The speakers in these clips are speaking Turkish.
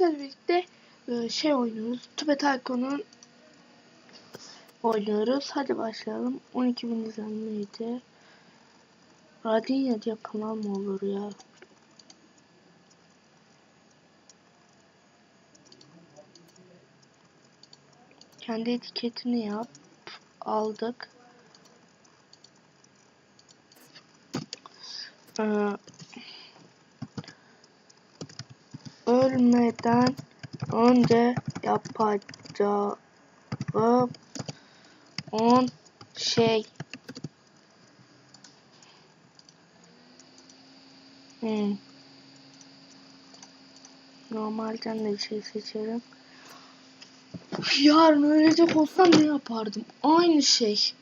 sizlerle birlikte e, şey oynuyoruz. Tübe Tycoon'un oynuyoruz. Hadi başlayalım. 12.000 izlenmeydi. Radinya diye kanal mı olur ya? Kendi etiketini yap. Aldık. Ee, ölmeden önce yapacağım 10 şey. Hmm. Normalden de şey seçerim. Yarın ölecek olsam ne yapardım? Aynı şey.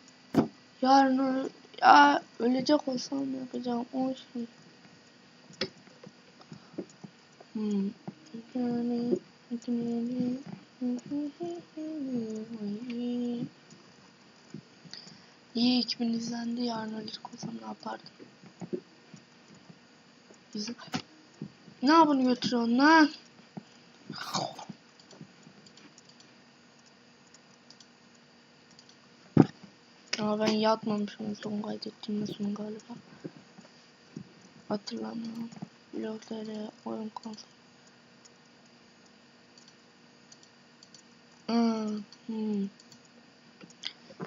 Yarın öl ya ölecek olsam yapacağım o şey. Hmm. İyi 2000 izlendi yarın ölecek olsam ne yapardım? Ne yapını götürüyorsun lan? Ama ben yatmamışım son kaydettiğimde son galiba. Hatırlamıyorum. Blokları, oyun konsolu. Hmm, hmm.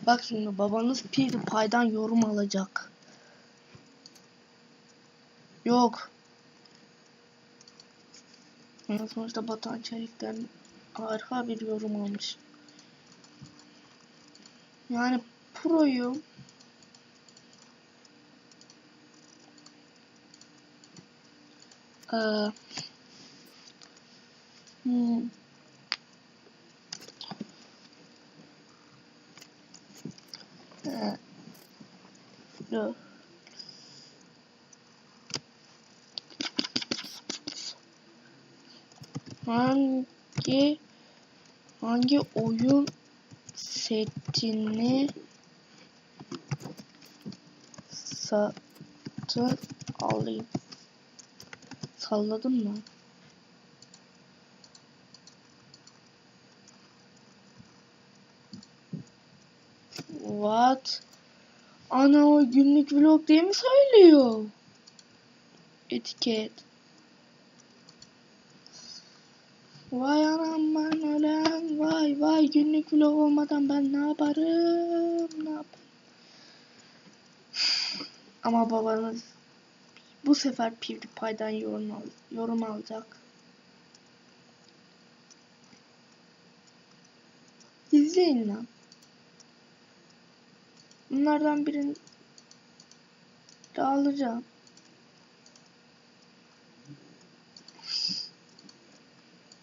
Bak şimdi babanız PewDiePie'dan yorum alacak. Yok. Ama sonuçta Batuhan Çelik'ten harika bir yorum almış. Yani proyum. Ee, hmm. Dur. Hangi hangi oyun setini satın alayım? Salladım mı? What? Ana o günlük vlog diye mi söylüyor? Etiket. Vay anam ben ölen vay vay günlük vlog olmadan ben ne yaparım ne yaparım. Ama babanız bu sefer PewDiePie'den yorum, al yorum alacak. İzleyin lan. Bunlardan birini de alacağım.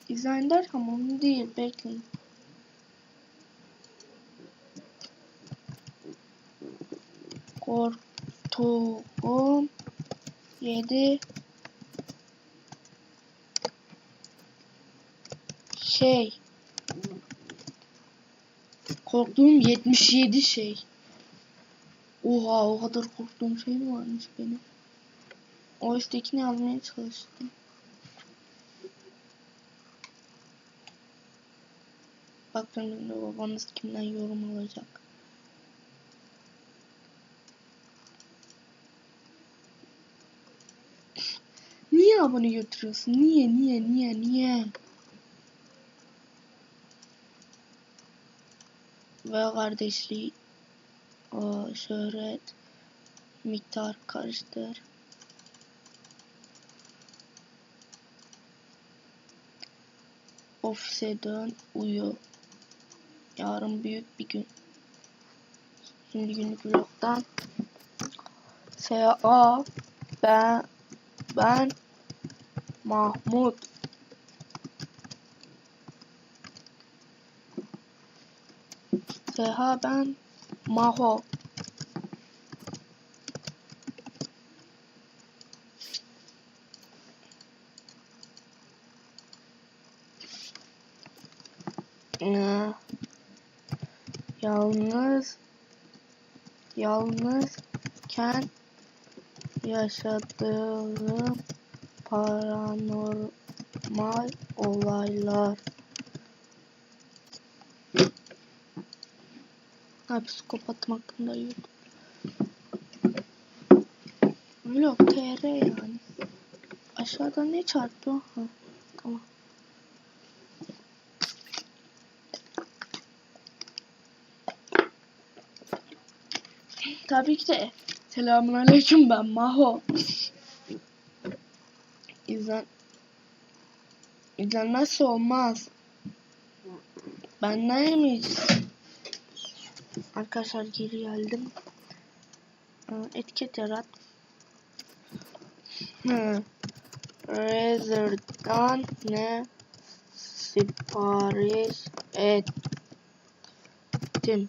İzleyin derken onu değil bekleyin. Korktuğum yedi şey korktuğum 77 şey Oha o kadar korktuğum şey mi varmış benim o üsttekini almaya çalıştım Bakın şimdi babanız kimden yorum alacak. Niye abone götürüyorsun? Niye, niye, niye, niye? Ve kardeşliği, o şöhret, miktar karıştır. Ofise dön, uyu. Yarın büyük bir gün. Şimdi günlük vlogdan S.A. Ben ben Mahmut Seha ben Maho Ee, yalnız yalnızken yaşadığım paranormal Mal olaylar. Ha psikopatım hakkında YouTube. Vlog TR yani. Aşağıda ne çarpıyor? Ha, tamam. Tabii ki de. Selamun aleyküm ben Maho. İzlen... İzlenmezse olmaz. Ben neymiş? Arkadaşlar geri geldim. Ee, Etiket yarat. Hı. Razer'dan ne sipariş ettim.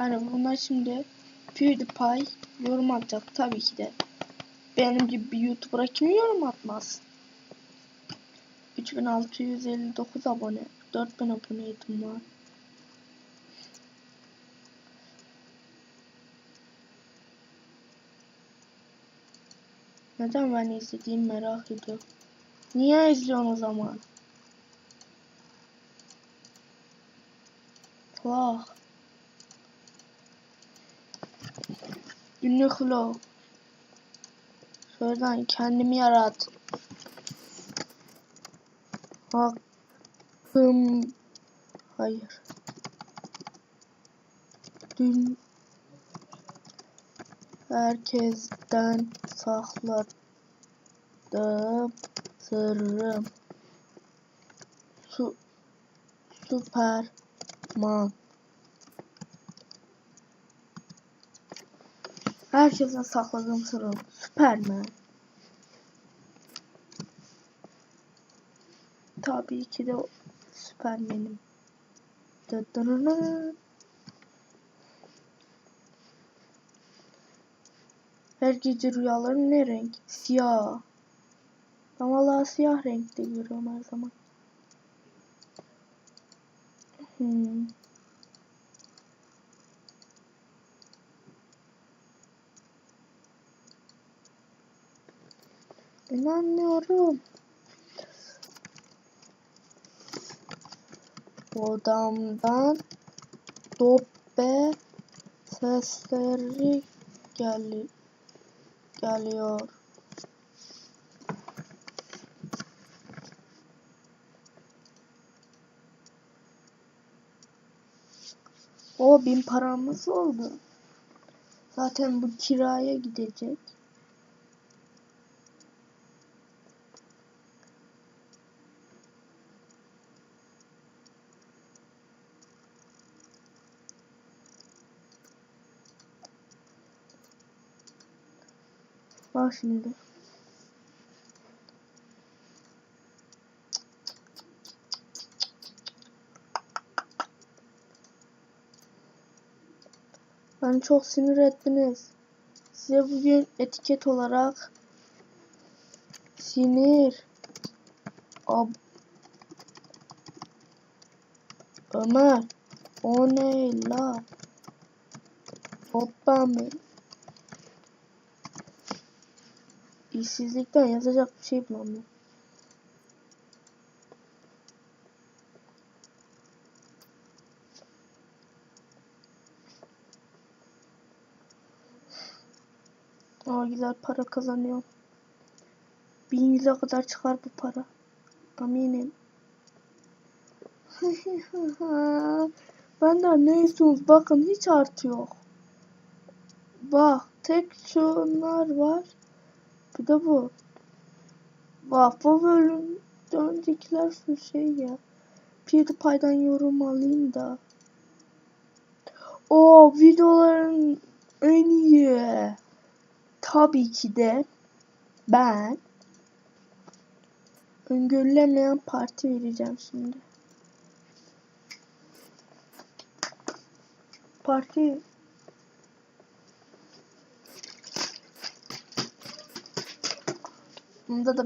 Yani bunlar şimdi PewDiePie yorum atacak tabii ki de. Benim gibi bir YouTuber'a kim yorum atmaz? 3659 abone. 4000 aboneydim var. Neden ben izlediğimi merak ediyorum. Niye izliyorsun o zaman? Vah. Günlük vlog. Şuradan kendimi yarat. Hakkım. Hayır. Dün herkesten sakladığım sırrım. Su Süperman. Herkesten sakladığım sırrım. Süperman. Tabii ki de Süpermen'im. Her gece rüyalarım ne renk? Siyah. Ben vallahi siyah renkte görüyorum her zaman. Hmm. İnanmıyorum. Odamdan dobbe sesleri gel geliyor. O bin paramız oldu. Zaten bu kiraya gidecek. Bak şimdi. Beni çok sinir ettiniz. Size bugün etiket olarak sinir Ab Ömer o ne la? Hoppa mı? İşsizlikten yazacak bir şey bulamıyorum. Aa güzel para kazanıyor. Bin yüze kadar çıkar bu para. Eminim. Benden ne istiyorsunuz? Bakın hiç artı yok. Bak tek şunlar var. Bu. Bak bu bölüm öncekiler şu şey ya. PewDiePie'dan yorum alayım da. O videoların en iyi. Tabii ki de ben öngörülemeyen parti vereceğim şimdi. Parti Bunda da